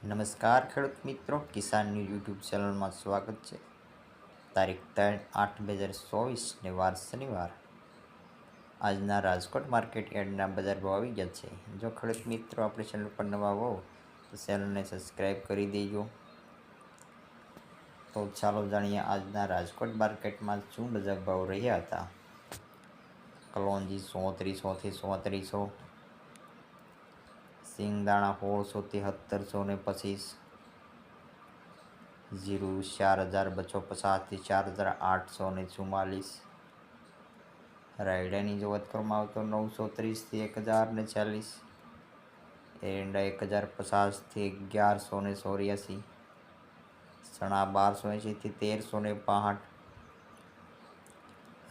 નમસ્કાર ખેડૂત મિત્રો કિસાનની યુટ્યુબ ચેનલમાં સ્વાગત છે. તારીખ ત્રણ આઠ બે હજાર ચોવીસને વાર શનિવાર. આજના રાજકોટ માર્કેટ યાર્ડના બજાર ભાવ આવી ગયા છે. જો ખેડૂત મિત્રો આપણી ચેનલ પર નવા હોવ, તો ચેનલને સબસ્ક્રાઈબ કરી દેજો. તો ચાલો જાણીએ આજના રાજકોટ માર્કેટમાં શું બજાર ભાવ રહ્યા હતા. કલોંજી સોત્રીસોથી સોત્રીસો સિંગદાણા સોળસોથી સત્તરસો ને પચીસ, જીરું ચાર હજાર બસો પચાસથી ચાર હજાર આઠસો ને ચુમ્માલીસ, રાયડાની જો વાત કરવામાં આવે તો નવસો ત્રીસથી એક હજાર ને ચાલીસ, એરંડા એક હજાર પચાસથી અગિયારસો ને ચોર્યાસી, ચણા બારસો એંશીથી તેરસો ને પાંઠ,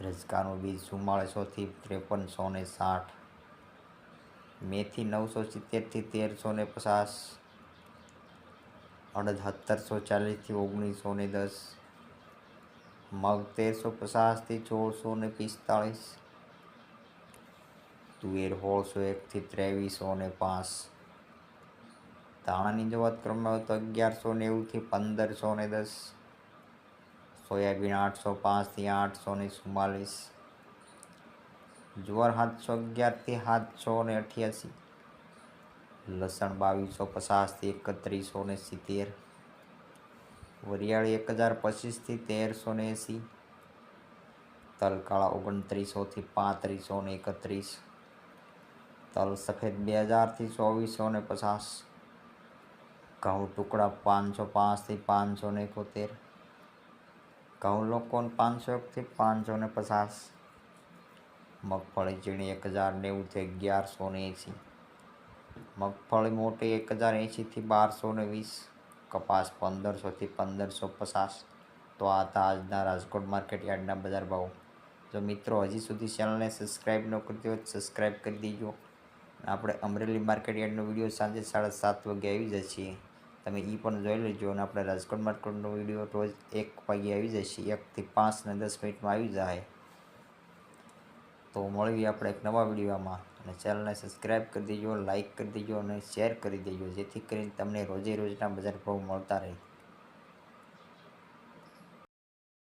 રજકાનું બીજ ચુમ્માળીસોથી ત્રેપનસો ને સાઠ મેથી નવસો સિત્તેરથી તેરસો ને પચાસ, અડધત્તરસો ચાલીસથી ઓગણીસો ને દસ, મગ તેરસો પચાસથી સોળસો ને પિસ્તાળીસ, તુવેર સોળસો એકથી ત્રેવીસો ને પાંચ, ધાણાની જો વાત કરવામાં આવે તો અગિયારસો નેવુંથી પંદરસો ને દસ, સોયાબીન આઠસો પાંચથી આઠસો ને ચુમ્માલીસ જુવાર સાતસો અગિયારથી સાતસો ને અઠ્યાસી. લસણ બાવીસો પચાસથી એકત્રીસો ને સિત્તેર. વરિયાળી એક હજાર પચીસથી તેરસો ને એંસી. તલકાળા ઓગણત્રીસોથી પાંત્રીસો ને એકત્રીસ. તલ સફેદ બે હજારથી ચોવીસો ને પચાસ. ઘઉં ટુકડા પાંચસો પાંચથી પાંચસો ને એકોતેર. ઘઉં લોકોને પાંચસો એકથી પાંચસો ને પચાસ. મગફળી ઝીણી એક હજાર નેવુંથી અગિયારસો ને એંસી. મગફળી મોટી એક હજાર એંશીથી બારસો ને વીસ, કપાસ પંદરસોથી પંદરસો પચાસ. તો આ હતા આજના રાજકોટ માર્કેટ યાર્ડના બજાર ભાવ. જો મિત્રો હજી સુધી ચેનલને સબસ્ક્રાઈબ ન કરતી હોય સબસ્ક્રાઈબ કરી દીજો. આપણે અમરેલી માર્કેટ યાર્ડનો વીડિયો સાંજે સાડા સાત વાગે આવી જાય છીએ તમે એ પણ જોઈ લેજો અને આપણે રાજકોટ માર્કેટનો વીડિયો રોજ એક વાગે આવી જશે એકથી પાંચ ને દસ મિનિટમાં આવી જાય. તો મળીએ આપણે એક નવા વિડીયોમાં. અને ચેનલને સબસ્ક્રાઈબ કરી દેજો, લાઇક કરી દેજો અને શેર કરી દેજો, જેથી કરીને તમને રોજે રોજના બજાર ભાવ મળતા રહે.